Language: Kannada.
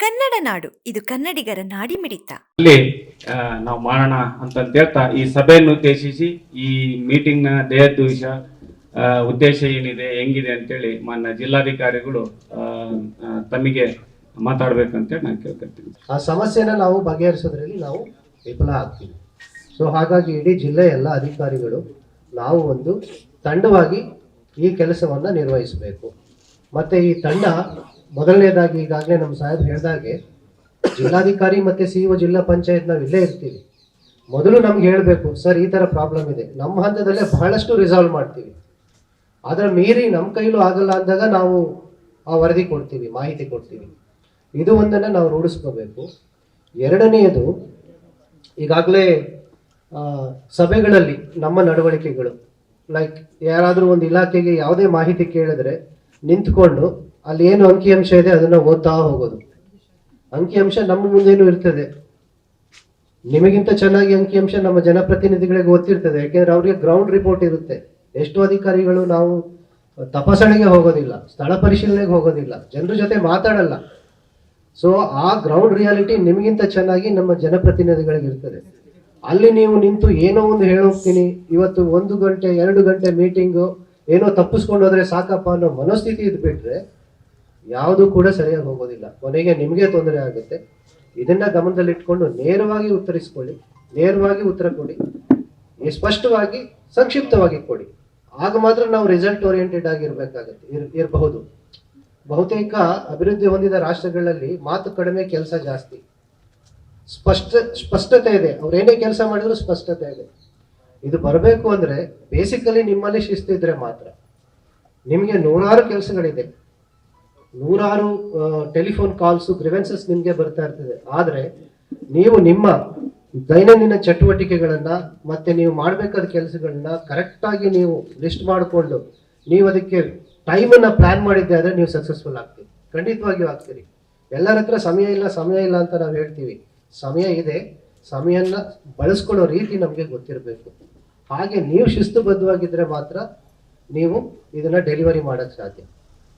ಕನ್ನಡ ನಾಡು ಇದು ಕನ್ನಡಿಗರ ನಾಡಿಮಿಡಿತ. ಅಲ್ಲಿ ಆ, ನಾವು ಮಾಡೋಣ ಅಂತ ಹೇಳ್ತಾ ಈ ಸಭೆಯನ್ನು ಉದ್ದೇಶಿಸಿ ಈ ಮೀಟಿಂಗ್ನ ದೇಹದ್ವೇಷ ಉದ್ದೇಶ ಏನಿದೆ ಹೆಂಗಿದೆ ಅಂತೇಳಿ ಮಾನ್ಯ ಜಿಲ್ಲಾಧಿಕಾರಿಗಳು ತಮಗೆ ಮಾತಾಡ್ಬೇಕಂತೇಳಿ ನಾನು ಕೇಳ್ಕೊಳ್ತೀನಿ. ಆ ಸಮಸ್ಯೆನ ನಾವು ಬಗೆಹರಿಸೋದ್ರಲ್ಲಿ ನಾವು ವಿಫಲ ಆಗ್ತೀವಿ. ಸೊ ಹಾಗಾಗಿ ಇಡೀ ಜಿಲ್ಲೆಯ ಎಲ್ಲ ಅಧಿಕಾರಿಗಳು ನಾವು ಒಂದು ತಂಡವಾಗಿ ಈ ಕೆಲಸವನ್ನ ನಿರ್ವಹಿಸಬೇಕು. ಮತ್ತೆ ಈ ತಂಡ ಮೊದಲನೇದಾಗಿ ಈಗಾಗಲೇ ನಮ್ಮ ಸಾಹೇಬ್ ಹೇಳಿದಾಗೆ ಜಿಲ್ಲಾಧಿಕಾರಿ ಮತ್ತು ಸಿ ಜಿಲ್ಲಾ ಪಂಚಾಯತ್ ನಾವು ಇಲ್ಲೇ ಇರ್ತೀವಿ. ಮೊದಲು ನಮ್ಗೆ ಹೇಳಬೇಕು, ಸರ್, ಈ ಥರ ಪ್ರಾಬ್ಲಮ್ ಇದೆ. ನಮ್ಮ ಹಂತದಲ್ಲೇ ಬಹಳಷ್ಟು ರಿಸಾಲ್ವ್ ಮಾಡ್ತೀವಿ. ಅದರ ಮೀರಿ ನಮ್ಮ ಕೈಲೂ ಆಗಲ್ಲ ಅಂದಾಗ ನಾವು ಆ ವರದಿ ಕೊಡ್ತೀವಿ, ಮಾಹಿತಿ ಕೊಡ್ತೀವಿ. ಇದು ಒಂದನ್ನು ನಾವು ರೂಢಿಸ್ಕೋಬೇಕು. ಎರಡನೆಯದು, ಈಗಾಗಲೇ ಸಭೆಗಳಲ್ಲಿ ನಮ್ಮ ನಡವಳಿಕೆಗಳು ಲೈಕ್ ಯಾರಾದರೂ ಒಂದು ಇಲಾಖೆಗೆ ಯಾವುದೇ ಮಾಹಿತಿ ಕೇಳಿದ್ರೆ ನಿಂತ್ಕೊಂಡು ಅಲ್ಲಿ ಏನು ಅಂಕಿಅಂಶ ಇದೆ ಅದನ್ನ ಓದ್ತಾ ಹೋಗೋದು. ಅಂಕಿಅಂಶ ನಮ್ಮ ಮುಂದೇನು ಇರ್ತದೆ. ನಿಮಗಿಂತ ಚೆನ್ನಾಗಿ ಅಂಕಿಅಂಶ ನಮ್ಮ ಜನಪ್ರತಿನಿಧಿಗಳಿಗೆ ಗೊತ್ತಿರ್ತದೆ. ಯಾಕೆಂದ್ರೆ ಅವರಿಗೆ ಗ್ರೌಂಡ್ ರಿಪೋರ್ಟ್ ಇರುತ್ತೆ. ಎಷ್ಟೋ ಅಧಿಕಾರಿಗಳು ನಾವು ತಪಾಸಣೆಗೆ ಹೋಗೋದಿಲ್ಲ, ಸ್ಥಳ ಪರಿಶೀಲನೆಗೆ ಹೋಗೋದಿಲ್ಲ, ಜನರ ಜೊತೆ ಮಾತಾಡಲ್ಲ. ಸೊ ಆ ಗ್ರೌಂಡ್ ರಿಯಾಲಿಟಿ ನಿಮಗಿಂತ ಚೆನ್ನಾಗಿ ನಮ್ಮ ಜನಪ್ರತಿನಿಧಿಗಳಿಗೆ ಇರ್ತದೆ. ಅಲ್ಲಿ ನೀವು ನಿಂತು ಏನೋ ಒಂದು ಹೇಳೋಗ್ತೀನಿ. ಇವತ್ತು ಒಂದು ಗಂಟೆ, ಎರಡು ಗಂಟೆ ಮೀಟಿಂಗು ಏನೋ ತಪ್ಪಿಸ್ಕೊಂಡು ಹೋದ್ರೆ ಸಾಕಪ್ಪ ಅನ್ನೋ ಮನಸ್ಥಿತಿ ಇದ್ಬಿಟ್ರೆ ಯಾವುದು ಕೂಡ ಸರಿಯಾಗಿ ಹೋಗೋದಿಲ್ಲ. ಕೊನೆಗೆ ನಿಮಗೆ ತೊಂದರೆ ಆಗುತ್ತೆ. ಇದನ್ನ ಗಮನದಲ್ಲಿಟ್ಕೊಂಡು ನೇರವಾಗಿ ಉತ್ತರಿಸ್ಕೊಳ್ಳಿ. ನೇರವಾಗಿ ಉತ್ತರ ಕೊಡಿ. ಸ್ಪಷ್ಟವಾಗಿ, ಸಂಕ್ಷಿಪ್ತವಾಗಿ ಕೊಡಿ. ಆಗ ಮಾತ್ರ ನಾವು ರಿಸಲ್ಟ್ ಓರಿಯೆಂಟೆಡ್ ಆಗಿರ್ಬೇಕಾಗತ್ತೆ. ಇರ್- ಇರಬಹುದು. ಬಹುತೇಕ ಅಭಿವೃದ್ಧಿ ಹೊಂದಿದ ರಾಷ್ಟ್ರಗಳಲ್ಲಿ ಮಾತು ಕಡಿಮೆ, ಕೆಲಸ ಜಾಸ್ತಿ. ಸ್ಪಷ್ಟ, ಸ್ಪಷ್ಟತೆ ಇದೆ. ಅವ್ರು ಏನೇ ಕೆಲಸ ಮಾಡಿದ್ರು ಸ್ಪಷ್ಟತೆ ಇದೆ. ಇದು ಬರಬೇಕು ಅಂದ್ರೆ ಬೇಸಿಕಲಿ ನಿಮ್ಮಲ್ಲಿ ಶಿಸ್ತಿದ್ರೆ ಮಾತ್ರ. ನಿಮಗೆ ನೂರಾರು ಕೆಲಸಗಳಿದೆ. ನೂರಾರು ಟೆಲಿಫೋನ್ ಕಾಲ್ಸ್ ಗ್ರಿವೆನ್ಸಸ್ ನಿಮಗೆ ಬರ್ತಾ ಇರ್ತದೆ. ಆದರೆ ನೀವು ನಿಮ್ಮ ದೈನಂದಿನ ಚಟುವಟಿಕೆಗಳನ್ನು ಮತ್ತೆ ನೀವು ಮಾಡಬೇಕಾದ ಕೆಲಸಗಳನ್ನ ಕರೆಕ್ಟಾಗಿ ನೀವು ಲಿಸ್ಟ್ ಮಾಡಿಕೊಂಡು ನೀವು ಅದಕ್ಕೆ ಟೈಮನ್ನು ಪ್ಲಾನ್ ಮಾಡಿದ್ದೆ ಆದರೆ ನೀವು ಸಕ್ಸಸ್ಫುಲ್ ಆಗ್ತೀರಿ. ಖಂಡಿತವಾಗಿಯೂ ಆಗ್ತೀರಿ. ಎಲ್ಲರ ಹತ್ರ ಸಮಯ ಇಲ್ಲ ಸಮಯ ಇಲ್ಲ ಅಂತ ನಾವು ಹೇಳ್ತೀವಿ. ಸಮಯ ಇದೆ. ಸಮಯನ ಬಳಸ್ಕೊಳ್ಳೋ ರೀತಿ ನಮಗೆ ಗೊತ್ತಿರಬೇಕು. ಹಾಗೆ ನೀವು ಶಿಸ್ತುಬದ್ಧವಾಗಿದ್ದರೆ ಮಾತ್ರ ನೀವು ಇದನ್ನು ಡೆಲಿವರಿ ಮಾಡೋಕ್ಕೆ ಸಾಧ್ಯ.